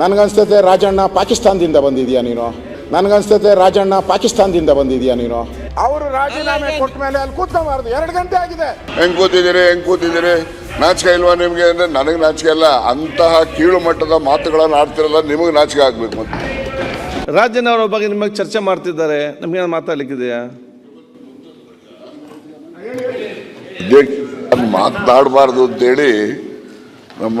ನನಗನ್ಸ್ತತೆ ರಾಜಣ್ಣ ಪಾಕಿಸ್ತಾನದಿಂದ ಬಂದಿದ್ಯಾ ನೀನು? ನನಗನ್ಸ್ತೈತೆ ರಾಜಣ್ಣ ಪಾಕಿಸ್ತಾನದಿಂದ ಬಂದಿದ್ಯಾ ನೀನು? ಅವರು ರಾಜೀನಾಮೆ ಕೊಟ್ಟ ಮೇಲೆ ಅಲ್ಲಿ ಕೂತ್ಕೊಬಾರ್ದು ಎರಡು ಗಂಟೆ ಆಗಿದೆ. ಹೆಂಗ್ ಕೂತಿದ್ದೀರಿ ಹೆಂಗ್ ಕೂತಿದ್ದೀರಿ? ನಾಚಿಕೆ ಇಲ್ವಾ ನಿಮಗೆ? ಅಂದ್ರೆ ನನಗೆ ನಾಚಿಕೆ ಅಲ್ಲ ಅಂತಹ ಕೀಳು ಮಟ್ಟದ ಮಾತುಗಳನ್ನು ಆಡ್ತಿರಲ್ಲ ನಿಮಗೆ ನಾಚಿಕೆ ಆಗ್ಬೇಕು ಮತ್ತೆ. ರಾಜ್ಯನವರ ಬಗ್ಗೆ ನಿಮಗೆ ಚರ್ಚೆ ಮಾಡ್ತಿದ್ದಾರೆ. ನಿಮ್ಗೆ ಮಾತಾಡ್ಲಿಕ್ಕಿದೆಯಾ? ಮಾತಾಡಬಾರ್ದು ಮಾತನಾಡಬಾರ್ದು ಅಂತೇಳಿ ನಮ್ಮ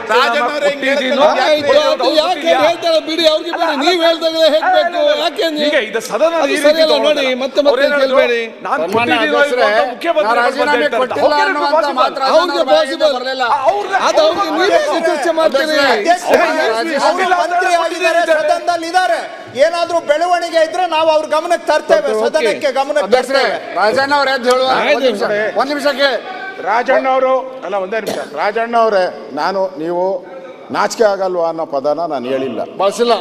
ಬಿಡಿ ಅವ್ರಿಗೆ ಬಿಡಿ ನೀವು ಹೇಳ್ದಾಗಲೇ ಹೇಳ್ಬೇಕು ಯಾಕೆ ಈಗ ಇದು ಸದನ ಸರಿಯಲ್ಲ. ನೋಡಿ ಮತ್ತೆ ಮತ್ತೆ? ಕೇಳಬೇಡಿ. ನಾನು. ಕೊಟ್ಟಿಲ್ಲ ಮಾತ್ರ ಅವ್ರಿಗೆ ಪಾಸಿಬಲ್ ಅದು ಅವ್ರಿಗೆ ನೀವೇ ಚರ್ಚೆ ಮಾಡ್ತೀರಿ. ಅವ್ರಿಗೆ ಮಂತ್ರಿ ಆಗಿದ್ದಾರೆ ಸದನದಲ್ಲಿ ಇದ್ದಾರೆ ಏನಾದ್ರೂ ಬೆಳವಣಿಗೆ ಇದ್ರೆ ನಾವು ಅವ್ರ ಗಮನಕ್ಕೆ ತರ್ತೇವೆ ಸದನಕ್ಕೆ ಗಮನಕ್ಕೆ ತರ್ತೇವೆ. ರಾಜಣ್ಣ ಅವ್ರ ಎದ್ದು ಹೇಳುವ. ಒಂದ್ ನಿಮಿಷ ರಾಜಣ್ಣ ಅವರು ಅಲ್ಲ ಒಂದೇ ನಿಮಿಷ. ರಾಜಣ್ಣ ಅವರೇ ನಾನು ನೀವು ನಾಚಿಕೆ ಆಗಲ್ವಾ ಅನ್ನೋ ಪದನ ನಾನು ಹೇಳಿಲ್ಲ. ಬಳಸಿಲ್ಲ.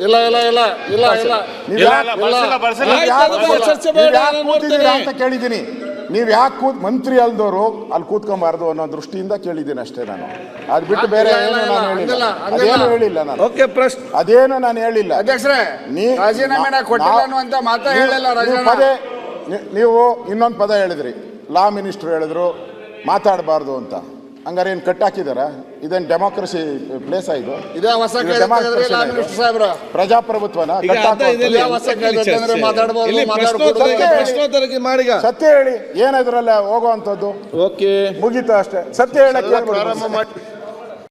ಇಲ್ಲ ಇಲ್ಲ ಇಲ್ಲ ಇಲ್ಲ ಇಲ್ಲ. ನೀವು ಇಲ್ಲ, ಯಾಕ್- ಬಳಸಿಲ್ಲ, ಬಳಸಿಲ್ಲ. ಆಯ್ತು, ಯಾಕ್ ಅದು ಕೂತ್- ಚರ್ಚೆ ನೀವು ಬೇಡ, ಯಾಕ್ ನಾನು ಕೂತಿದ್ದೀರಾ ನೋಡ್ತೇನೆ. ಅಂತ ಕೇಳಿದ್ದೀನಿ. ನೀವು ಯಾಕೆ ಕೂತ್ ಮಂತ್ರಿ ಅಲ್ದವರು ಅಲ್ಲಿ ಕೂತ್ಕೊಂಬಾರ್ದು ಅನ್ನೋ ದೃಷ್ಟಿಯಿಂದ ಕೇಳಿದ್ದೀನಿ ಅಷ್ಟೇ ನಾನು. ಅದು ಬಿಟ್ಟು ಬೇರೆ ಇಲ್ಲ, ಏನು ನಾನು ಇಲ್ಲ, ಹೇಳಿಲ್ಲ. ಹಂಗಿಲ್ಲ, ಅದೇನು ಹೇಳಿಲ್ಲ ನಾನು. ಓಕೆ ಪ್ರಶ್ನೆ. ಅದೇನು ನಾನು ಹೇಳಿಲ್ಲ. ಅಧ್ಯಕ್ಷರೇ ನೀ- ರಾಜೀನಾಮೆನ ನಾ- ಕೊಟ್ಟಿಲ್ಲ ಅನ್ನುವಂತ ಮಾತಾ ನೀವು- ಹೇಳಿಲ್ಲ ನೀವು ರಾಜಣ್ಣ ಪದೇ ನೀ- ನೀವು ಇನ್ನೊಂದು ಪದ ಹೇಳಿದ್ರಿ. ಲಾ ಮಿನಿಸ್ಟರ್ ಹೇಳಿದ್ರು. ಮಾತಾಡಬಾರ್ದು ಅಂತ. ಹಂಗಾರೆ ಏನು ಕಟ್ಟಾಕಿದಾರ ಇದೇನು ಡೆಮೋಕ್ರಸಿ ಪ್ಲೇಸ್ ಇದು? ಇದೇ ಹೊಸ ಪ್ರಜಾಪ್ರಭುತ್ವನ? ಸತ್ಯ ಹೇಳಿ. ಏನಾದ್ರಲ್ಲ ಹೋಗುವಂಥದ್ದು? ಓಕೆ. ಮುಗೀತು ಅಷ್ಟೇ. ಸತ್ಯ ಹೇಳಕ್ಕೆ